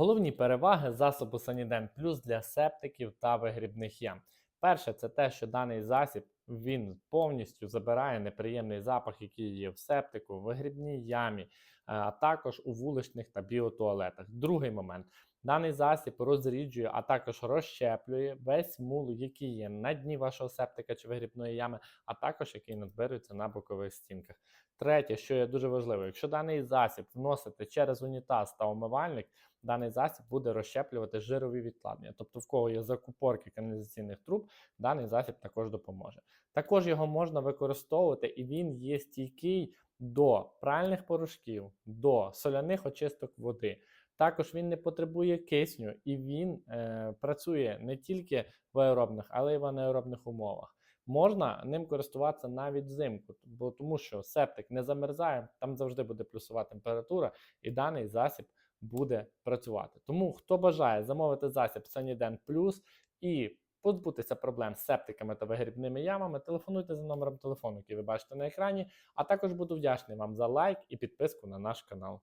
Головні переваги засобу Саніден Плюс для септиків та вигрібних ям. Перше, це те, що даний засіб він повністю забирає неприємний запах, який є в септику, в вигрібній ямі, е, а також у вуличних та біотуалетах. Другий момент. Даний засіб розріджує, а також розщеплює весь мул, який є на дні вашого септика чи вигрібної ями, а також який надбирується на бокових стінках. Третє, що є дуже важливо, якщо даний засіб вносити через унітаз та умивальник, даний засіб буде розщеплювати жирові відкладення. Тобто, в кого є закупорки каналізаційних труб, даний засіб також допоможе. Також його можна використовувати, і він є стійкий до пральних порошків, до соляних очисток води. Також він не потребує кисню і він е, працює не тільки в аеробних, але й в анаеробних умовах. Можна ним користуватися навіть взимку, бо тому що септик не замерзає, там завжди буде плюсова температура, і даний засіб буде працювати. Тому хто бажає замовити засіб Saniden Plus і позбутися проблем з септиками та вигрібними ямами, телефонуйте за номером телефону, який ви бачите на екрані. А також буду вдячний вам за лайк і підписку на наш канал.